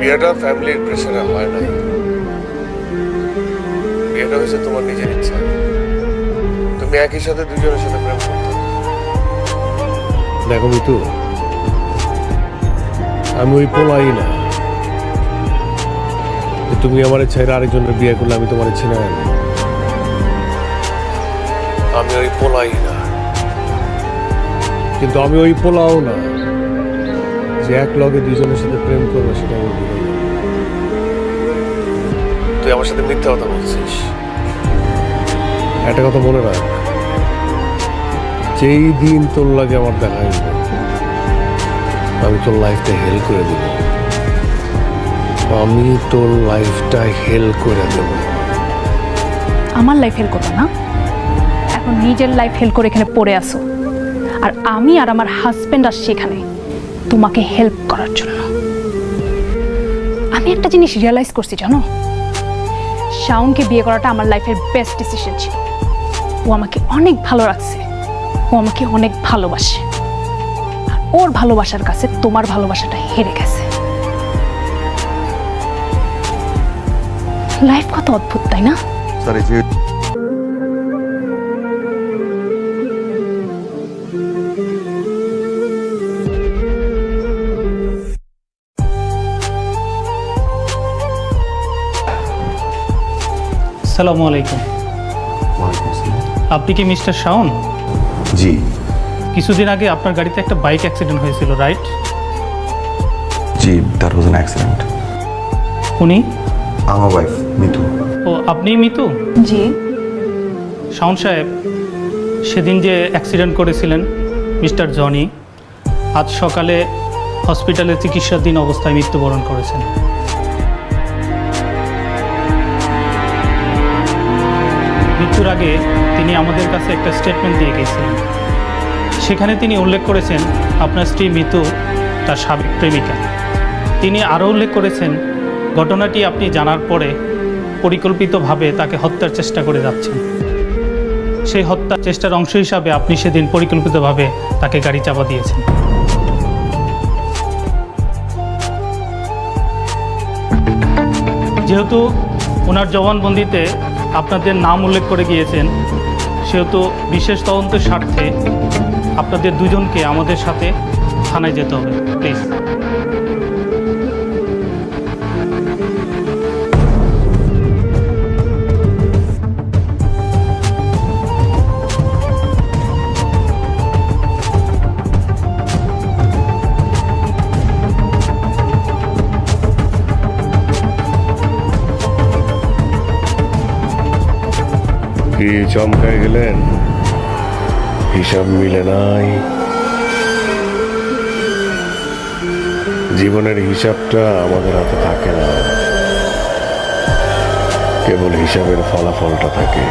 বিয়েটা ফ্যামিলির প্রেশারে হয় না বিয়েটা হয়েছে তোমার নিজের ইচ্ছা। তুমি একই সাথে দুজনের সাথে প্রেম করতে দেখো মিতু, আমি ওই পোলাই না। তুমি আমার ছেড়ে আরেকজনের বিয়ে করলে আমি তোমার ছেলে না আমি ওই পোলাই না। কিন্তু আমি ওই পোলাও না। যে এক লগে দুজনের সাথে প্রেম করবে সেটা আমি তুই আমার সাথে মিথ্যা কথা বলছিস। একটা কথা মনে রাখ। যেই দিন তোর লাগে আমার দেখা হইবে আমি তোর লাইফটা হেল করে দেব। আমি তোর লাইফটা হেল করে দেব। আমার লাইফ হেল করবে না? এখন নিজের লাইফ হেল করে এখানে পড়ে আসো আর আমি আর আমার হাজবেন্ড আসছি এখানে তোমাকে হেল্প করার জন্য। আমি একটা জিনিস রিয়েলাইজ করছি, জানো? শাওনকে বিয়ে করাটা আমার লাইফের বেস্ট ডিসিশন ছিল। ও আমাকে অনেক ভালো রাখছে। ও আমাকে অনেক ভালোবাসে। আর ওর ভালোবাসার কাছে তোমার ভালোবাসাটা হেরে গেছে। লাইফ কত অদ্ভুত, তাই না? সরি যে সালামু আলাইকুম। আপনি কি মিস্টার শাওন? জি। কিছুদিন আগে আপনার গাড়িতে একটা বাইক অ্যাক্সিডেন্ট হয়েছিল right G that was an accident উনি? আমার ওয়াইফ মিতু। ও আপনিই মিতু? জি। শাওন সাহেব সেদিন যে অ্যাক্সিডেন্ট করেছিলেন মিস্টার জনি আজ সকালে হসপিটালে চিকিৎসাধীন অবস্থায় মৃত্যুবরণ করেছেন। মৃত্যুর আগে তিনি আমাদের কাছে একটা স্টেটমেন্ট দিয়ে গিয়েছিলেন সেখানে তিনি উল্লেখ করেছেন, আপনার স্ত্রী মিতু, তার সাবেক প্রেমিকা। তিনি আরও উল্লেখ করেছেন, ঘটনাটি আপনি জানার পরে পরিকল্পিতভাবে তাকে হত্যার চেষ্টা করে যাচ্ছেন। সেই হত্যার চেষ্টার অংশ হিসাবে আপনি সেদিন পরিকল্পিতভাবে তাকে গাড়ি চাপা দিয়েছেন। যেহেতু ওনার জবানবন্দিতে আপনাদের নাম উল্লেখ করে গিয়েছেন, সেহেতু বিশেষ তদন্তের স্বার্থে আপনাদের দুজনকে আমাদের সাথে থানায় যেতে হবে। প্লিজ। কি চমকায় গেলেন? হিসাব মিলে নাই। জীবনের হিসাবটা আমাদের হাতে থাকে না। কেবল হিসাবের ফলাফলটা থাকে।